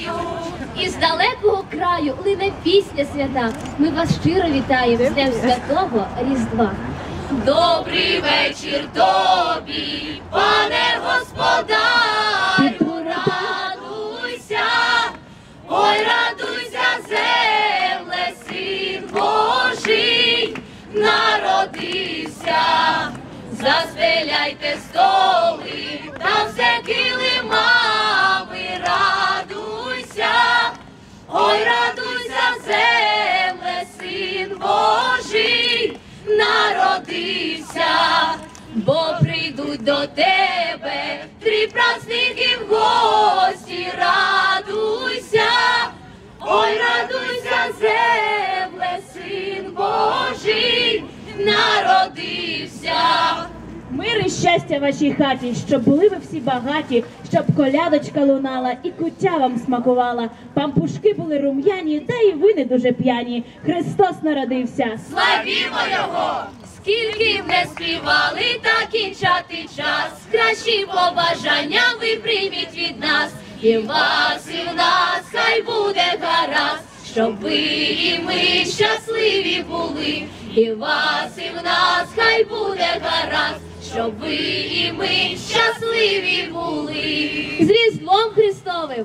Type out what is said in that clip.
вітаю. Із далекого краю лине пісня свята. Ми вас щиро вітаємо з Днем Святого Різдва. Добрий вечір тобі, пане господарю, радуйся, ой, радуйся, земле, син Божий народився, застеляйте столи народився, бо прийдуть до тебе три праздники в гості, радуйся, ой, радуйся, земле, син Божий народився. Мир і щастя вашій хаті, щоб були ви всі багаті, щоб колядочка лунала і куття вам смакувала. Пампушки були рум'яні, та й ви не дуже п'яні. Христос народився. Славімо його! Скільки б не співали, та кінчати час. Кращі побажання ви прийміть від нас. І вас, і в нас хай буде гаразд, щоб ви і ми щасливі були. І вас, і в нас хай буде гаразд, щоб ви і ми щасливі були. З Різдвом Христовим!